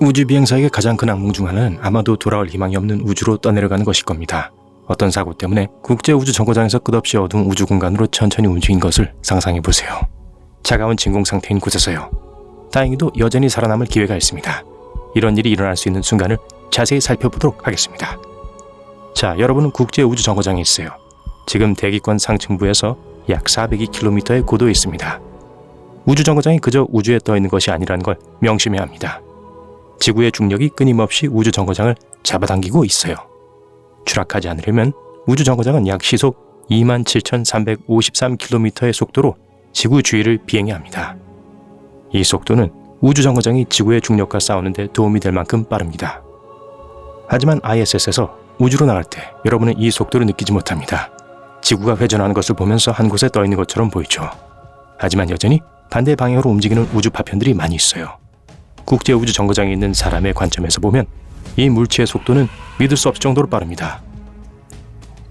우주 비행사에게 가장 큰 악몽 중 하나는 아마도 돌아올 희망이 없는 우주로 떠내려가는 것일 겁니다. 어떤 사고 때문에 국제 우주 정거장에서 끝없이 어두운 우주 공간으로 천천히 움직인 것을 상상해 보세요. 차가운 진공 상태인 곳에서요. 다행히도 여전히 살아남을 기회가 있습니다. 이런 일이 일어날 수 있는 순간을 자세히 살펴보도록 하겠습니다. 자, 여러분은 국제 우주 정거장에 있어요. 지금 대기권 상층부에서 약 402km의 고도에 있습니다. 우주 정거장이 그저 우주에 떠 있는 것이 아니라는 걸 명심해야 합니다. 지구의 중력이 끊임없이 우주 정거장을 잡아당기고 있어요. 추락하지 않으려면 우주 정거장은 약 시속 27,353km의 속도로 지구 주위를 비행해야 합니다. 이 속도는 우주 정거장이 지구의 중력과 싸우는데 도움이 될 만큼 빠릅니다. 하지만 ISS에서 우주로 나갈 때 여러분은 이 속도를 느끼지 못합니다. 지구가 회전하는 것을 보면서 한 곳에 떠 있는 것처럼 보이죠. 하지만 여전히 반대 방향으로 움직이는 우주 파편들이 많이 있어요. 국제 우주 정거장에 있는 사람의 관점에서 보면 이 물체의 속도는 믿을 수 없을 정도로 빠릅니다.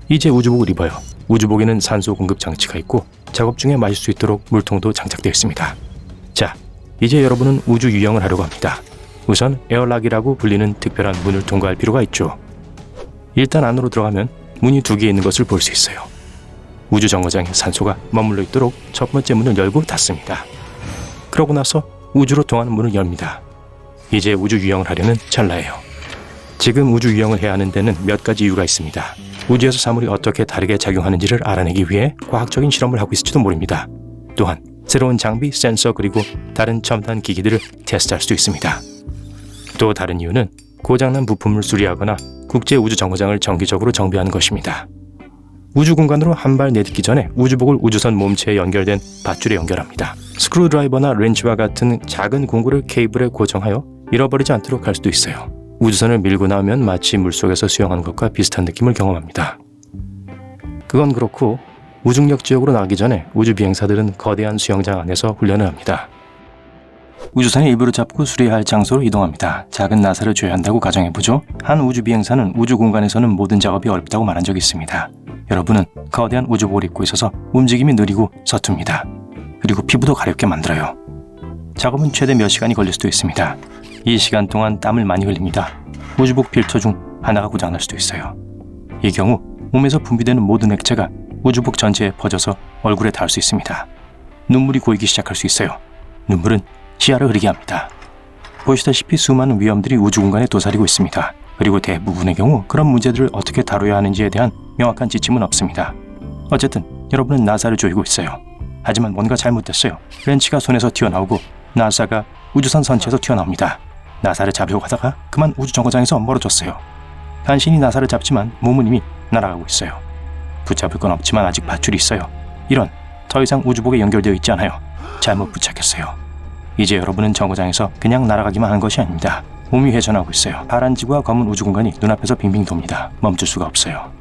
이제 우주복을 입어요. 우주복에는 산소 공급 장치가 있고 작업 중에 마실 수 있도록 물통도 장착되어 있습니다. 자, 이제 여러분은 우주 유영을 하려고 합니다. 우선 에어락이라고 불리는 특별한 문을 통과할 필요가 있죠. 일단 안으로 들어가면 문이 두 개 있는 것을 볼 수 있어요. 우주 정거장에 산소가 머물러 있도록 첫 번째 문을 열고 닫습니다. 그러고 나서 우주로 통하는 문을 엽니다. 이제 우주 유영을 하려는 찰나예요. 지금 우주 유영을 해야 하는 데는 몇 가지 이유가 있습니다. 우주에서 사물이 어떻게 다르게 작용하는지를 알아내기 위해 과학적인 실험을 하고 있을지도 모릅니다. 또한 새로운 장비, 센서 그리고 다른 첨단 기기들을 테스트할 수도 있습니다. 또 다른 이유는 고장난 부품을 수리하거나 국제 우주 정거장을 정기적으로 정비하는 것입니다. 우주 공간으로 한 발 내딛기 전에 우주복을 우주선 몸체에 연결된 밧줄에 연결합니다. 스크루드라이버나 렌치와 같은 작은 공구를 케이블에 고정하여 잃어버리지 않도록 할 수도 있어요. 우주선을 밀고 나오면 마치 물속에서 수영하는 것과 비슷한 느낌을 경험합니다. 그건 그렇고 무중력 지역으로 나가기 전에 우주 비행사들은 거대한 수영장 안에서 훈련을 합니다. 우주선의 일부를 잡고 수리해야 할 장소로 이동합니다. 작은 나사를 줘야 한다고 가정해보죠. 한 우주 비행사는 우주 공간에서는 모든 작업이 어렵다고 말한 적이 있습니다. 여러분은 거대한 우주복을 입고 있어서 움직임이 느리고 서툽니다. 그리고 피부도 가렵게 만들어요. 작업은 최대 몇 시간이 걸릴 수도 있습니다. 이 시간 동안 땀을 많이 흘립니다. 우주복 필터 중 하나가 고장 날 수도 있어요. 이 경우 몸에서 분비되는 모든 액체가 우주복 전체에 퍼져서 얼굴에 닿을 수 있습니다. 눈물이 고이기 시작할 수 있어요. 눈물은 시야를 흐리게 합니다. 보시다시피 수많은 위험들이 우주 공간에 도사리고 있습니다. 그리고 대부분의 경우 그런 문제들을 어떻게 다뤄야 하는지에 대한 명확한 지침은 없습니다. 어쨌든 여러분은 나사를 조이고 있어요. 하지만 뭔가 잘못됐어요. 렌치가 손에서 튀어나오고 나사가 우주선 선체에서 튀어나옵니다. 나사를 잡으려고 하다가 그만 우주 정거장에서 멀어졌어요. 간신히 나사를 잡지만 몸은 이미 날아가고 있어요. 붙잡을 건 없지만 아직 밧줄이 있어요. 이런 더 이상 우주복에 연결되어 있지 않아요. 잘못 부착했어요. 이제 여러분은 정거장에서 그냥 날아가기만 한 것이 아닙니다. 몸이 회전하고 있어요. 파란 지구와 검은 우주 공간이 눈앞에서 빙빙 돕니다. 멈출 수가 없어요.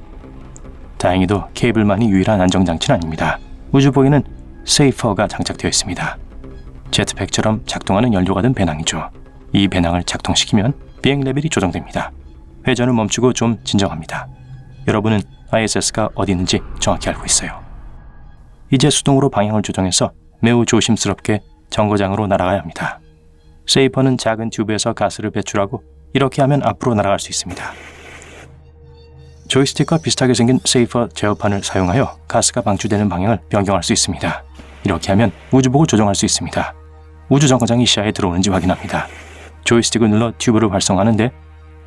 다행히도 케이블만이 유일한 안정장치는 아닙니다. 우주복에는 세이퍼가 장착되어 있습니다. 제트팩처럼 작동하는 연료가 든 배낭이죠. 이 배낭을 작동시키면 비행 레벨이 조정됩니다. 회전을 멈추고 좀 진정합니다. 여러분은 ISS가 어디 있는지 정확히 알고 있어요. 이제 수동으로 방향을 조정해서 매우 조심스럽게 정거장으로 날아가야 합니다. 세이퍼는 작은 튜브에서 가스를 배출하고 이렇게 하면 앞으로 날아갈 수 있습니다. 조이스틱과 비슷하게 생긴 세이퍼 제어판을 사용하여 가스가 방출되는 방향을 변경할 수 있습니다. 이렇게 하면 우주복을 조정할 수 있습니다. 우주 정거장이 시야에 들어오는지 확인합니다. 조이스틱을 눌러 튜브를 활성화하는데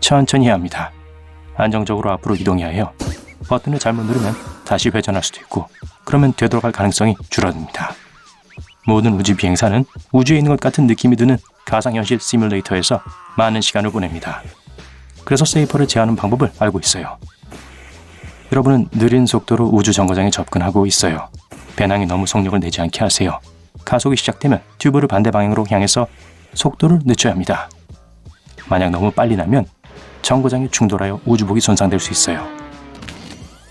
천천히 합니다. 안정적으로 앞으로 이동해야 해요. 버튼을 잘못 누르면 다시 회전할 수도 있고 그러면 되돌아갈 가능성이 줄어듭니다. 모든 우주 비행사는 우주에 있는 것 같은 느낌이 드는 가상현실 시뮬레이터에서 많은 시간을 보냅니다. 그래서 세이퍼를 제어하는 방법을 알고 있어요. 여러분은 느린 속도로 우주 정거장에 접근하고 있어요. 배낭이 너무 속력을 내지 않게 하세요. 가속이 시작되면 튜브를 반대 방향으로 향해서 속도를 늦춰야 합니다. 만약 너무 빨리 나면 정거장이 충돌하여 우주복이 손상될 수 있어요.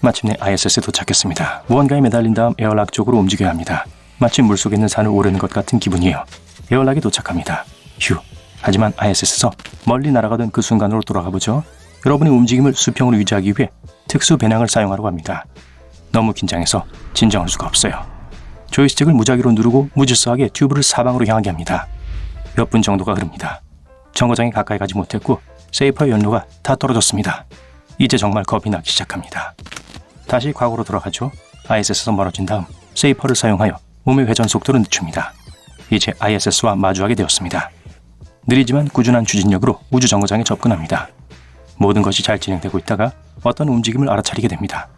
마침내 ISS에 도착했습니다. 무언가에 매달린 다음 에어락 쪽으로 움직여야 합니다. 마치 물속에 있는 산을 오르는 것 같은 기분이에요. 에어락이 도착합니다. 휴. 하지만 ISS에서 멀리 날아가던 그 순간으로 돌아가 보죠. 여러분의 움직임을 수평으로 유지하기 위해 특수 배낭을 사용하려고 합니다. 너무 긴장해서 진정할 수가 없어요. 조이스틱을 무작위로 누르고 무질서하게 튜브를 사방으로 향하게 합니다. 몇 분 정도가 흐릅니다. 정거장에 가까이 가지 못했고 세이퍼의 연료가 다 떨어졌습니다. 이제 정말 겁이 나기 시작합니다. 다시 과거로 돌아가죠. ISS에서 멀어진 다음 세이퍼를 사용하여 몸의 회전 속도를 늦춥니다. 이제 ISS와 마주하게 되었습니다. 느리지만 꾸준한 추진력으로 우주 정거장에 접근합니다. 모든 것이 잘 진행되고 있다가 어떤 움직임을 알아차리게 됩니다.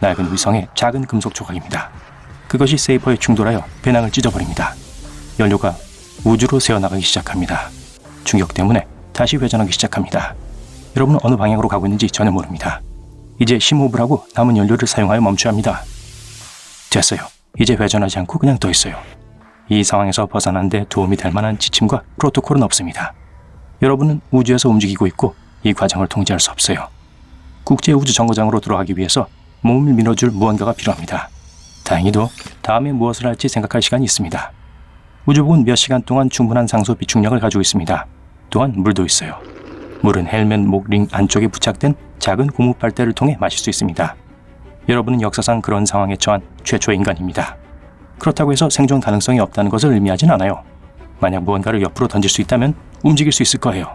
낡은 위성의 작은 금속 조각입니다. 그것이 세이퍼에 충돌하여 배낭을 찢어버립니다. 연료가 우주로 새어나가기 시작합니다. 충격 때문에 다시 회전하기 시작합니다. 여러분은 어느 방향으로 가고 있는지 전혀 모릅니다. 이제 심호흡을 하고 남은 연료를 사용하여 멈춰야 합니다. 됐어요. 이제 회전하지 않고 그냥 떠 있어요. 이 상황에서 벗어나는데 도움이 될 만한 지침과 프로토콜은 없습니다. 여러분은 우주에서 움직이고 있고 이 과정을 통제할 수 없어요. 국제 우주 정거장으로 들어가기 위해서 몸을 밀어줄 무언가가 필요합니다. 다행히도 다음에 무엇을 할지 생각할 시간이 있습니다. 우주복은 몇 시간 동안 충분한 상소 비축력을 가지고 있습니다. 또한 물도 있어요. 물은 헬멧 목링 안쪽에 부착된 작은 고무 빨대를 통해 마실 수 있습니다. 여러분은 역사상 그런 상황에 처한 최초의 인간입니다. 그렇다고 해서 생존 가능성이 없다는 것을 의미하진 않아요. 만약 무언가를 옆으로 던질 수 있다면 움직일 수 있을 거예요.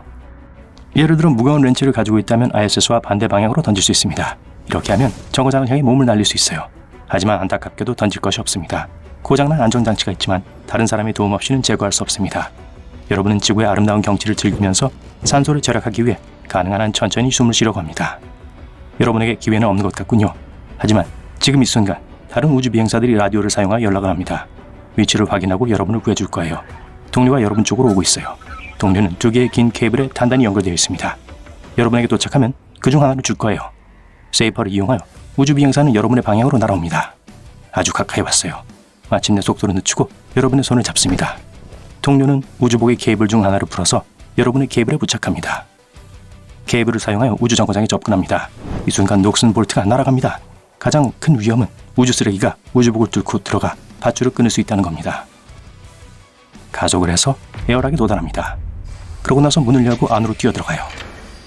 예를 들어 무거운 렌치를 가지고 있다면 ISS와 반대 방향으로 던질 수 있습니다. 이렇게 하면 정거장을 향해 몸을 날릴 수 있어요. 하지만 안타깝게도 던질 것이 없습니다. 고장난 안전장치가 있지만 다른 사람의 도움 없이는 제거할 수 없습니다. 여러분은 지구의 아름다운 경치를 즐기면서 산소를 절약하기 위해 가능한 한 천천히 숨을 쉬려고 합니다. 여러분에게 기회는 없는 것 같군요. 하지만 지금 이 순간 다른 우주 비행사들이 라디오를 사용하여 연락을 합니다. 위치를 확인하고 여러분을 구해줄 거예요. 동료가 여러분 쪽으로 오고 있어요. 동료는 두 개의 긴 케이블에 단단히 연결되어 있습니다. 여러분에게 도착하면 그 중 하나를 줄 거예요. 세이퍼를 이용하여 우주 비행사는 여러분의 방향으로 날아옵니다. 아주 가까이 왔어요. 마침내 속도를 늦추고 여러분의 손을 잡습니다. 동료는 우주복의 케이블 중 하나를 풀어서 여러분의 케이블에 부착합니다. 케이블을 사용하여 우주 정거장에 접근합니다. 이 순간 녹슨 볼트가 날아갑니다. 가장 큰 위험은 우주 쓰레기가 우주복을 뚫고 들어가 밧줄을 끊을 수 있다는 겁니다. 가속을 해서 에어락에 도달합니다. 그러고 나서 문을 열고 안으로 뛰어들어가요.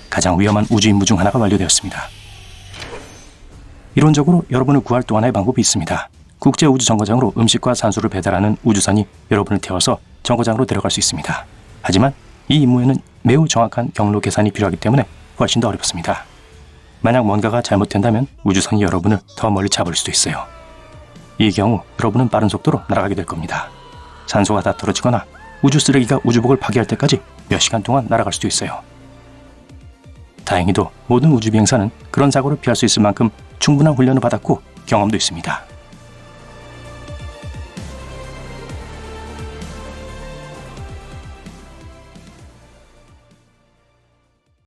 가장 위험한 우주 임무 중 하나가 완료되었습니다. 이론적으로 여러분을 구할 또 하나의 방법이 있습니다. 국제 우주 정거장으로 음식과 산소를 배달하는 우주선이 여러분을 태워서 정거장으로 데려갈 수 있습니다. 하지만 이 임무에는 매우 정확한 경로 계산이 필요하기 때문에 훨씬 더 어렵습니다. 만약 뭔가가 잘못된다면 우주선이 여러분을 더 멀리 잡을 수도 있어요. 이 경우 여러분은 빠른 속도로 날아가게 될 겁니다. 산소가 다 떨어지거나 우주 쓰레기가 우주복을 파괴할 때까지 몇 시간 동안 날아갈 수도 있어요. 다행히도 모든 우주 비행사는 그런 사고를 피할 수 있을 만큼 충분한 훈련을 받았고 경험도 있습니다.